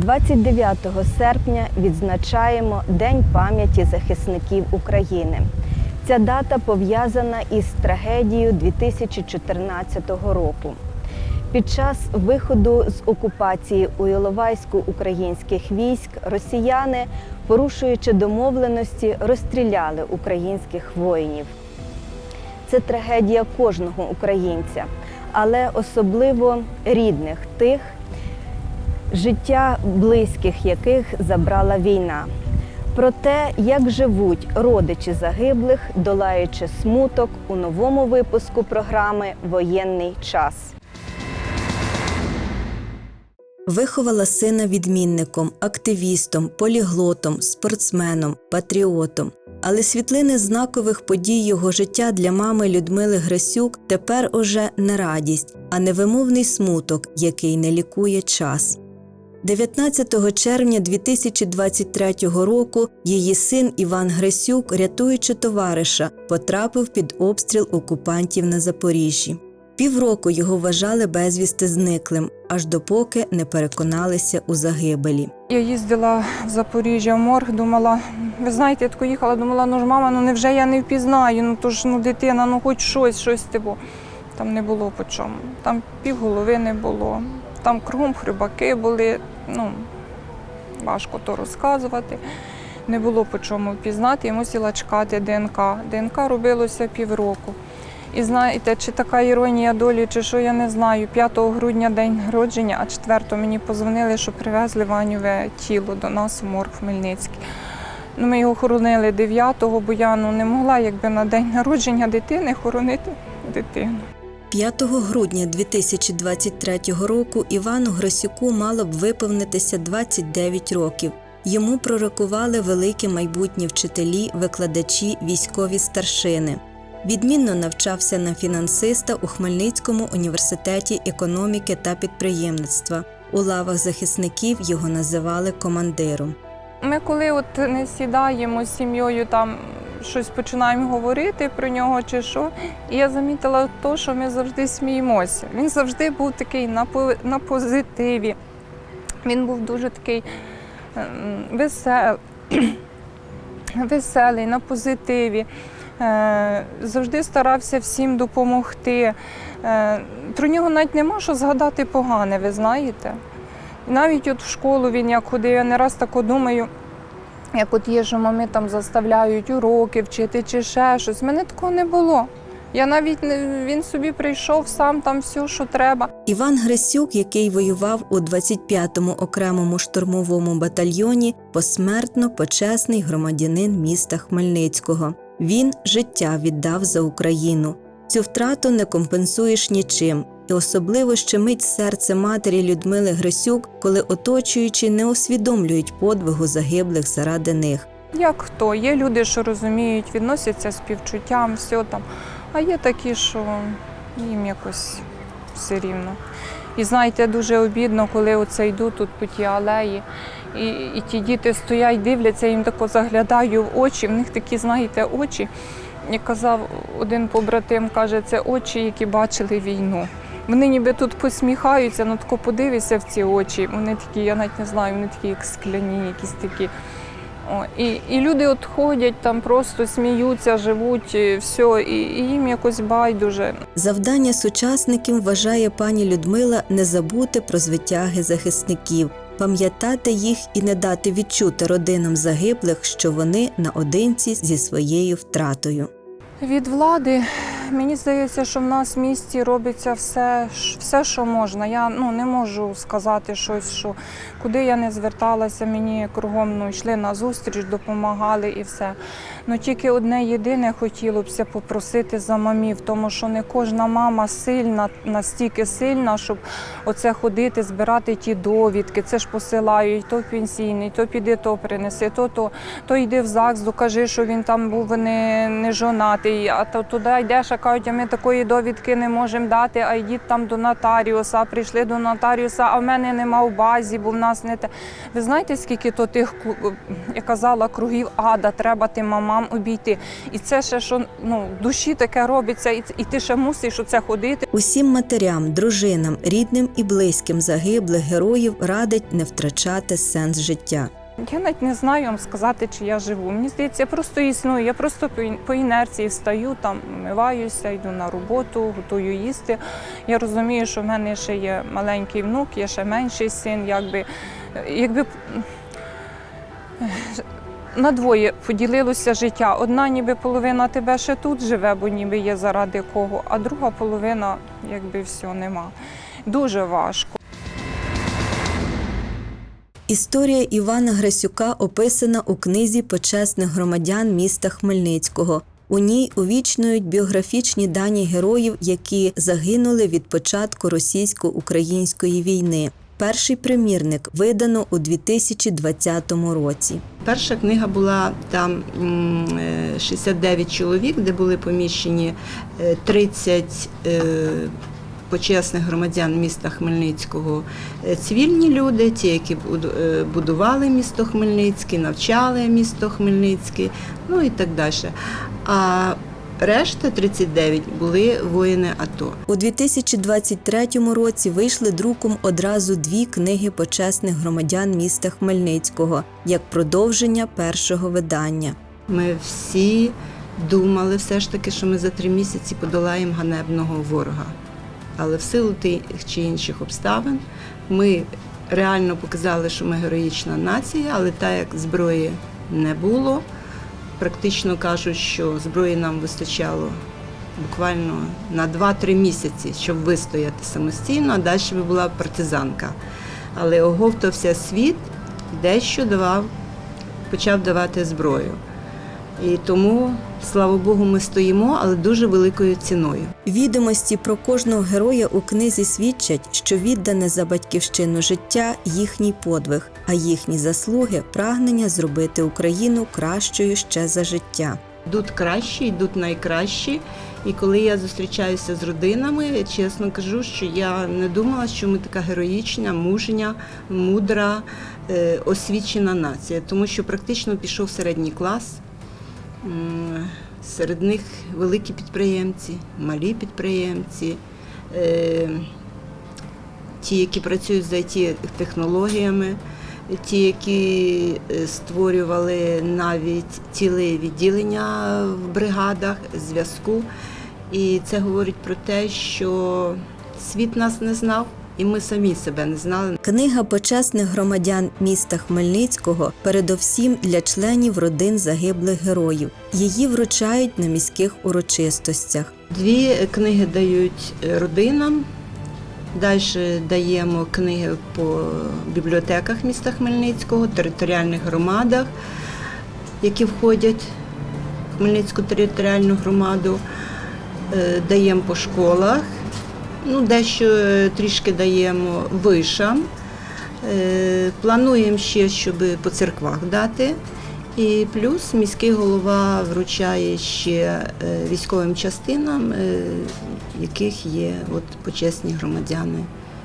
29 серпня відзначаємо День пам'яті захисників України. Ця дата пов'язана із трагедією 2014 року. Під час виходу з окупації у Іловайську українських військ росіяни, порушуючи домовленості, розстріляли українських воїнів. Це трагедія кожного українця, але особливо рідних тих, життя близьких яких забрала війна. Про те, як живуть родичі загиблих, долаючи смуток у новому випуску програми Воєнний час. Виховала сина відмінником, активістом, поліглотом, спортсменом, патріотом. Але світлини знакових подій його життя для мами Людмили Грасюк тепер уже не радість, а невимовний смуток, який не лікує час. 19 червня 2023 року її син Іван Грасюк, рятуючи товариша, потрапив під обстріл окупантів на Запоріжжі. Півроку його вважали безвісти зниклим, аж допоки не переконалися у загибелі. Я їздила в Запоріжжя в морг, думала, ви знаєте, я тако їхала, думала, ну ж мама, ну невже я не впізнаю, ну то ж ну дитина, ну хоч щось, щось типу. Там не було по чому. Там півголови не було, там кругом хрюбаки були, ну важко то розказувати. Не було по чому впізнати, я мусила чекати ДНК. ДНК робилося півроку. І знаєте, чи така іронія долі, чи що я не знаю. 5 грудня день народження, а 4 мені позвонили, що привезли Ванюве тіло до нас у морг Хмельницький. Ну, ми його хоронили 9-го, бо я ну, не могла якби на день народження дитини хоронити дитину. 5 грудня 2023 року Івану Гросюку мало б виповнитися 29 років. Йому пророкували великі майбутні вчителі, викладачі, військові старшини. Відмінно навчався на фінансиста у Хмельницькому університеті економіки та підприємництва. У лавах захисників його називали командиром. Ми коли от не сідаємо з сім'єю, там щось починаємо говорити про нього чи що, і я замітила то, що ми завжди сміємося. Він завжди був такий на, позитиві. Він був дуже такий ем, весел, веселий, на позитиві. Е, Завжди старався всім допомогти. Е, Про нього навіть нема що згадати погане, ви знаєте. Навіть от в школу він як ходив, я не раз тако думаю, як от є, що мами там заставляють уроки вчити чи ще щось. Мене такого не було. Я навіть не він собі прийшов сам там все, що треба. Іван Грисюк, який воював у 25-му окремому штурмовому батальйоні, посмертно почесний громадянин міста Хмельницького. Він життя віддав за Україну. Цю втрату не компенсуєш нічим, і особливо щемить серце матері Людмили Грисюк, коли оточуючі не усвідомлюють подвигу загиблих заради них. Як хто? Є люди, що розуміють, відносяться співчуттям, все там. А є такі, що їм якось все рівно. І знаєте, дуже обідно, коли оце йду тут по тій алеї, і, і ті діти стоять, дивляться, їм тако заглядаю в очі, в них такі, знаєте, очі. Як казав один побратим, каже, це очі, які бачили війну. Вони ніби тут посміхаються, ну тако подивися в ці очі. Вони такі, я навіть не знаю, вони такі, як скляні, якісь такі. О, і, і люди от ходять там, просто сміються, живуть, і все, і, і їм якось байдуже. Завдання сучасників вважає пані Людмила не забути про звитяги захисників, пам'ятати їх і не дати відчути родинам загиблих, що вони наодинці зі своєю втратою. Від влади мені здається, що в нас в місті робиться все, все, що можна. Я ну, не можу сказати щось, що куди я не зверталася, мені кругом ну, йшли на зустріч, допомагали і все. Ну тільки одне єдине хотілося б попросити за мамів, тому що не кожна мама сильна, настільки сильна, щоб оце ходити, збирати ті довідки. Це ж посилають то пенсійний, то піди, то принеси, то то, то йди в ЗАГС, докажи, що він там був не, не жонатий, а то туди йдеш, а кажуть, а ми такої довідки не можемо дати, а йдіть там до нотаріуса, прийшли до нотаріуса, а в мене нема в базі, бо в нас не те. Ви знаєте, скільки то тих, я казала, кругів ада треба тим мамам обійти. І це ще що ну, душі таке робиться, і, і ти ще мусиш оце ходити. Усім матерям, дружинам, рідним і близьким загиблих героїв радить не втрачати сенс життя. Я навіть не знаю вам сказати, чи я живу. Мені здається, я просто існую. Я просто по по інерції встаю, там вмиваюся, йду на роботу, готую їсти. Я розумію, що в мене ще є маленький внук, є ще менший син. Якби, якби на двоє поділилося життя. Одна ніби половина тебе ще тут живе, бо ніби є заради кого, а друга половина, якби все нема. Дуже важко. Історія Івана Грасюка описана у книзі почесних громадян міста Хмельницького. У ній увічнюють біографічні дані героїв, які загинули від початку російсько-української війни. Перший примірник видано у 2020 році. Перша книга була там е, 69 чоловік, де були поміщені е, 30 е, почесних громадян міста Хмельницького, е, цивільні люди, ті, які е, будували місто Хмельницький, навчали місто Хмельницький, ну і так далі. А решта 39 були воїни АТО. У 2023 році вийшли друком одразу дві книги почесних громадян міста Хмельницького як продовження першого видання. Ми всі думали все ж таки, що ми за три місяці подолаємо ганебного ворога. Але в силу тих чи інших обставин ми реально показали, що ми героїчна нація, але так як зброї не було, практично кажуть, що зброї нам вистачало буквально на 2-3 місяці, щоб вистояти самостійно, а далі була партизанка. Але оговтався світ, дещо давав, почав давати зброю. І тому, слава Богу, ми стоїмо, але дуже великою ціною. Відомості про кожного героя у книзі свідчать, що віддане за батьківщину життя їхній подвиг, а їхні заслуги прагнення зробити Україну кращою ще за життя. Йдуть кращі, йдуть найкращі. І коли я зустрічаюся з родинами, чесно кажу, що я не думала, що ми така героїчна, мужня, мудра, е, освічена нація, тому що практично пішов середній клас. М, Серед них великі підприємці, малі підприємці, е, ті, які працюють з it технологіями ті, які е, створювали навіть ціле відділення в бригадах зв'язку. І це говорить про те, що світ нас не знав, і ми самі себе не знали. Книга почесних громадян міста Хмельницького передовсім для членів родин загиблих героїв. Її вручають на міських урочистостях. Дві книги дають е, родинам. Далі даємо книги по бібліотеках міста Хмельницького, територіальних громадах, які входять в Хмельницьку територіальну громаду. Е, Даємо по школах, ну, дещо е, трішки даємо вишам. Е, Плануємо ще, щоб по церквах дати. І плюс міський голова вручає ще е, військовим частинам, яких є от почесні громадяни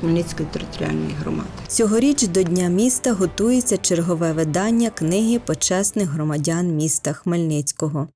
Хмельницької територіальної громади. Цьогоріч до Дня міста готується чергове видання книги почесних громадян міста Хмельницького.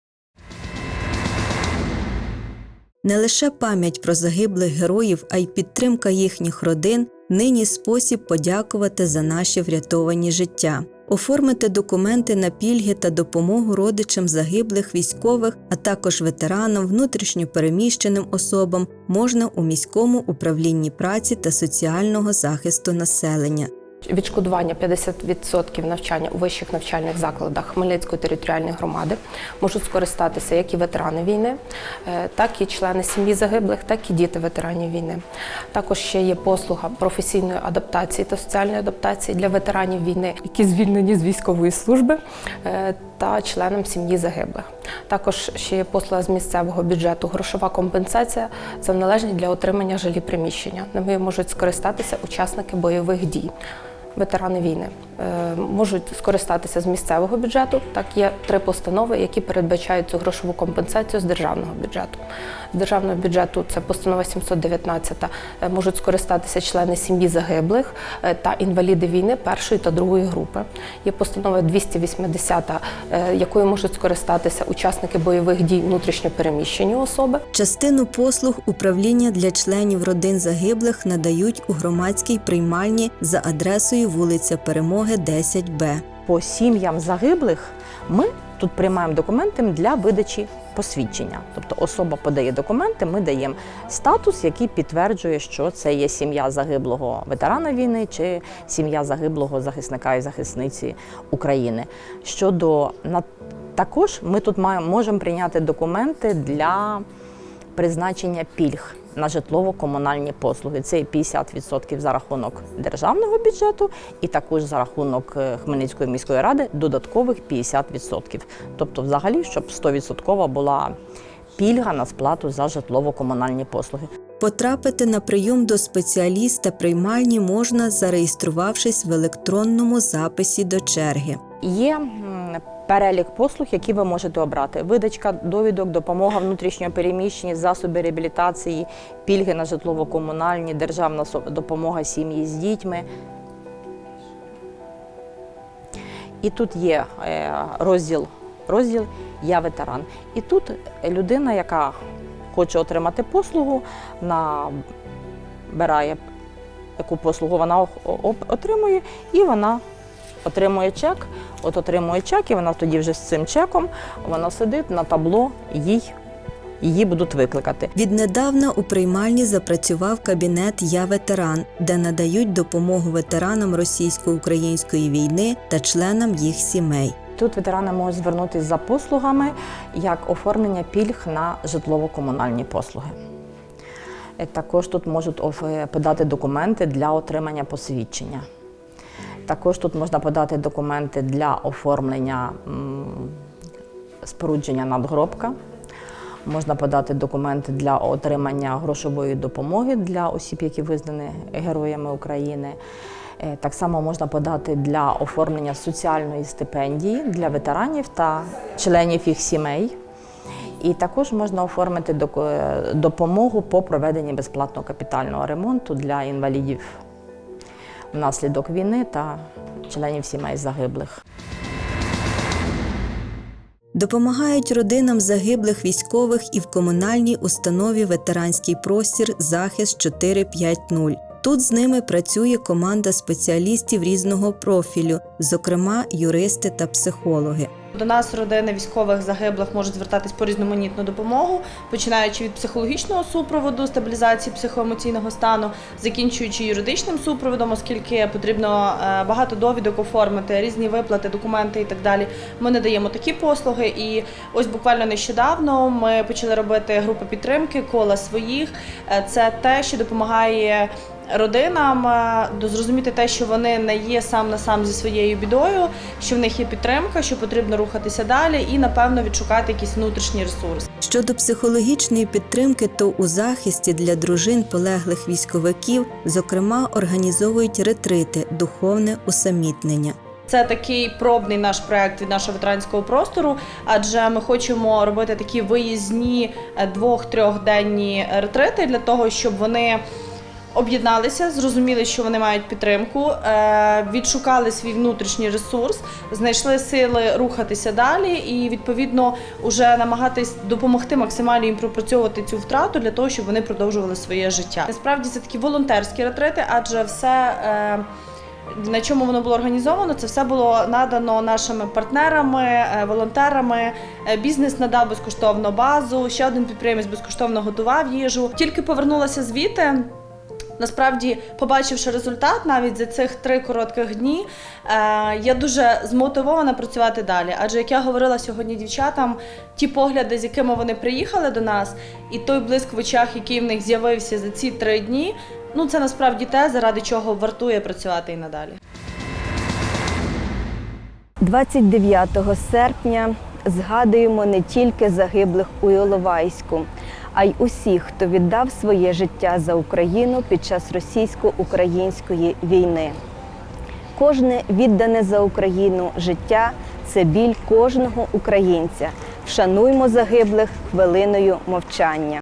Не лише пам'ять про загиблих героїв, а й підтримка їхніх родин нині спосіб подякувати за наші врятовані життя. Оформити документи на пільги та допомогу родичам загиблих військових, а також ветеранам, внутрішньо переміщеним особам можна у міському управлінні праці та соціального захисту населення. Відшкодування 50% навчання у вищих навчальних закладах Хмельницької територіальної громади можуть скористатися як і ветерани війни, е, так і члени сім'ї загиблих, так і діти ветеранів війни. Також ще є послуга професійної адаптації та соціальної адаптації для ветеранів війни, які звільнені з військової служби е, та членам сім'ї загиблих. Також ще є послуга з місцевого бюджету, грошова компенсація за належність для отримання жилі приміщення. Ними можуть скористатися учасники бойових дій. Ветерани війни е, можуть скористатися з місцевого бюджету. Так є три постанови, які передбачають цю грошову компенсацію з державного бюджету. З державного бюджету це постанова 719, е, можуть скористатися члени сім'ї загиблих е, та інваліди війни першої та другої групи. Є постанова 280, е, якою можуть скористатися учасники бойових дій внутрішньопереміщені особи. Частину послуг управління для членів родин загиблих надають у громадській приймальні за адресою вулиця Перемоги, 10Б. По сім'ям загиблих ми тут приймаємо документи для видачі посвідчення. Тобто особа подає документи, ми даємо статус, який підтверджує, що це є сім'я загиблого ветерана війни чи сім'я загиблого захисника і захисниці України. Щодо також ми тут маємо можемо прийняти документи для призначення пільг на житлово-комунальні послуги. Це 50% за рахунок державного бюджету і також за рахунок е, Хмельницької міської ради додаткових 50%. Тобто, взагалі, щоб 100% була пільга на сплату за житлово-комунальні послуги. Потрапити на прийом до спеціаліста приймальні можна, зареєструвавшись в електронному записі до черги. Є перелік послуг, які ви можете обрати: видачка довідок, допомога внутрішньо переміщені, засоби реабілітації, пільги на житлово-комунальні, державна допомога сім'ї з дітьми. І тут є е, розділ, розділ Я ветеран. І тут людина, яка хоче отримати послугу, набирає, яку послугу вона отримує, і вона отримує чек. От отримує чек, і вона тоді вже з цим чеком вона сидить на табло, їй, її будуть викликати. Віднедавна у приймальні запрацював кабінет Я ветеран, де надають допомогу ветеранам російсько-української війни та членам їх сімей. Тут ветерани можуть звернутися за послугами як оформлення пільг на житлово-комунальні послуги. Е, Також тут можуть е, подати документи для отримання посвідчення. Також тут можна подати документи для оформлення спорудження надгробка. Можна подати документи для отримання грошової допомоги для осіб, які визнані героями України. Е, Так само можна подати для оформлення соціальної стипендії для ветеранів та членів їх сімей. І також можна оформити допомогу по проведенні безплатного капітального ремонту для інвалідів внаслідок війни та членів сімей загиблих. Допомагають родинам загиблих військових і в комунальній установі ветеранський простір Захист 450. Тут з ними працює команда спеціалістів різного профілю, зокрема юристи та психологи. До нас родини військових загиблих можуть звертатись по різноманітну допомогу, починаючи від психологічного супроводу, стабілізації психоемоційного стану, закінчуючи юридичним супроводом, оскільки потрібно е, багато довідок оформити, різні виплати, документи і так далі. Ми надаємо такі послуги. І ось буквально нещодавно ми почали робити групи підтримки, кола своїх. Е, Це те, що допомагає родинам е, зрозуміти те, що вони не є сам на сам зі своєю бідою, що в них є підтримка, що потрібно рухатися далі, і напевно відшукати якийсь внутрішній ресурс. Щодо психологічної підтримки, то у захисті для дружин полеглих військовиків, зокрема, організовують ретрити, духовне усамітнення. Це такий пробний наш проект від нашого ветеранського простору, адже ми хочемо робити такі виїзні е, двох-трьохденні ретрити для того, щоб вони. Об'єдналися, зрозуміли, що вони мають підтримку, е, відшукали свій внутрішній ресурс, знайшли сили рухатися далі і відповідно вже намагатись допомогти максимально їм пропрацьовувати цю втрату для того, щоб вони продовжували своє життя. Насправді це такі волонтерські ретрити, адже все. е, на чому воно було організовано? Це все було надано нашими партнерами, е, волонтерами. Бізнес надав безкоштовно базу. Ще один підприємець безкоштовно готував їжу. Тільки повернулася звідти. Насправді, побачивши результат навіть за цих три коротких дні, е, я дуже змотивована працювати далі. Адже як я говорила сьогодні дівчатам, ті погляди, з якими вони приїхали до нас, і той блиск в очах, який в них з'явився за ці три дні, ну це насправді те, заради чого вартує працювати і надалі. 29 серпня згадуємо не тільки загиблих у Іловайську, а й усіх, хто віддав своє життя за Україну під час російсько-української війни. кожне віддане за Україну життя це біль кожного українця. Вшануймо загиблих хвилиною мовчання.